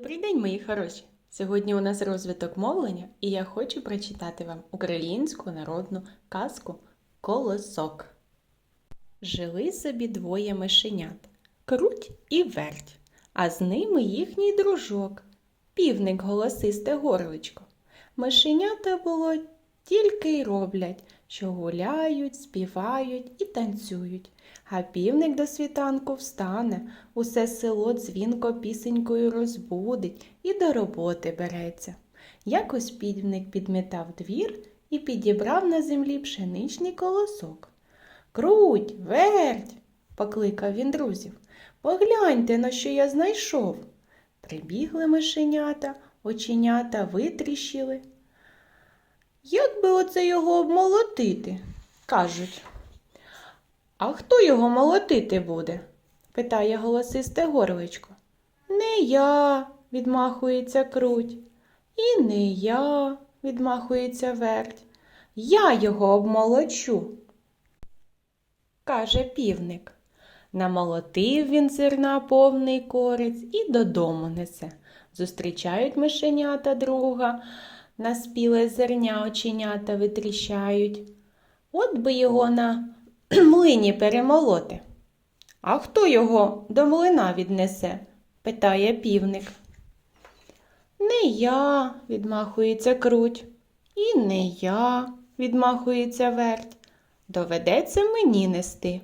Добрий день, мої хороші! Сьогодні у нас розвиток мовлення, і я хочу прочитати вам українську народну казку Колосок. Жили собі двоє мишенят круть і верть, а з ними їхній дружок, півник голосисте горличко. Мишенята було тільки й роблять, що гуляють, співають і танцюють. А півник до світанку встане, усе село дзвінко пісенькою розбудить і до роботи береться. Якось півник підмітав двір і підібрав на землі пшеничний колосок. Круть, верть, покликав він друзів. Погляньте, на що я знайшов. Прибігли мишенята, оченята витріщили. Як би оце його обмолотити? кажуть. А хто його молотити буде? питає голосисте горличко. Не я, відмахується круть. І не я, відмахується верть. Я його обмолочу, каже півник. Намолотив він зерна повний корець і додому несе. Зустрічають мишенята друга, на спіле зерня оченята витріщають. От би його на млині перемолоти. А хто його до млина віднесе? питає півник. Не я, відмахується круть. І не я, відмахується верть. Доведеться мені нести,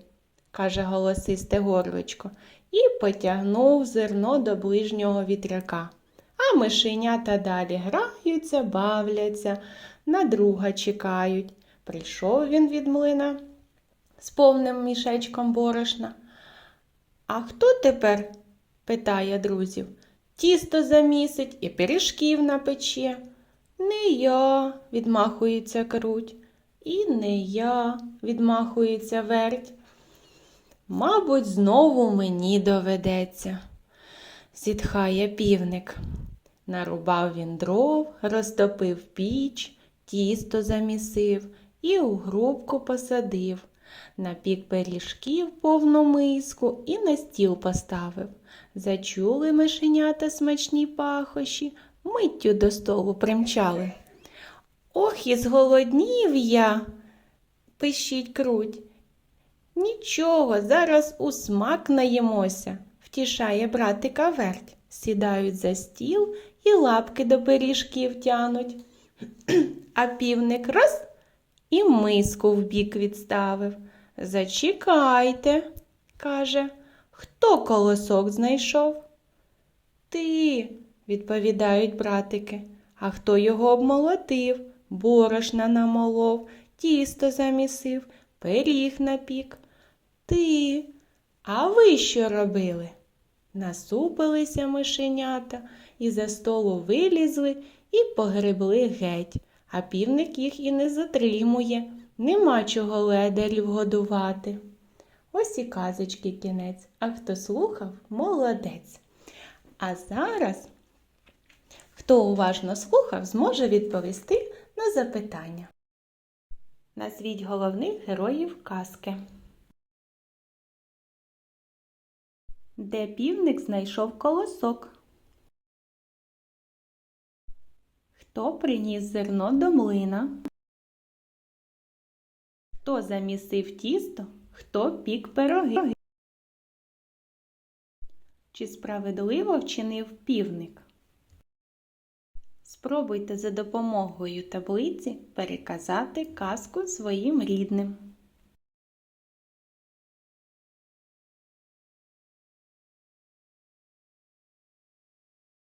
каже голосисте горличко, і потягнув зерно до ближнього вітряка. А мишенята далі граються, бавляться, на друга чекають. Прийшов він від млина з повним мішечком борошна. А хто тепер? питає друзів. Тісто замісить і пиріжків напече. Не я, відмахується круть. І не я, відмахується верть. Мабуть, знову мені доведеться, зітхає півник. Нарубав він дров, розтопив піч, тісто замісив і у грубку посадив. Напік пиріжків повну миску і на стіл поставив. Зачули мишенята смачні пахощі, миттю до столу примчали. Ох, і зголоднів я, пищить круть. Нічого, зараз у смак наїмося, втішає братика верть. Сідають за стіл і лапки до пиріжків тянуть. А півник раз і миску вбік відставив. Зачекайте, каже, хто колосок знайшов? Ти, відповідають братики, а хто його обмолотив, борошна намолов, тісто замісив, пиріг напік. Ти, а ви що робили? Насупилися мишенята і за столу вилізли і погребли геть, а півник їх і не затримує, нема чого ледарів годувати. Ось і казочки кінець, а хто слухав, молодець. А зараз, хто уважно слухав, зможе відповісти на запитання. Назвіть головних героїв казки. Де півник знайшов колосок? Хто приніс зерно до млина? Хто замісив тісто? Хто пік пироги? Чи справедливо вчинив півник? Спробуйте за допомогою таблиці переказати казку своїм рідним.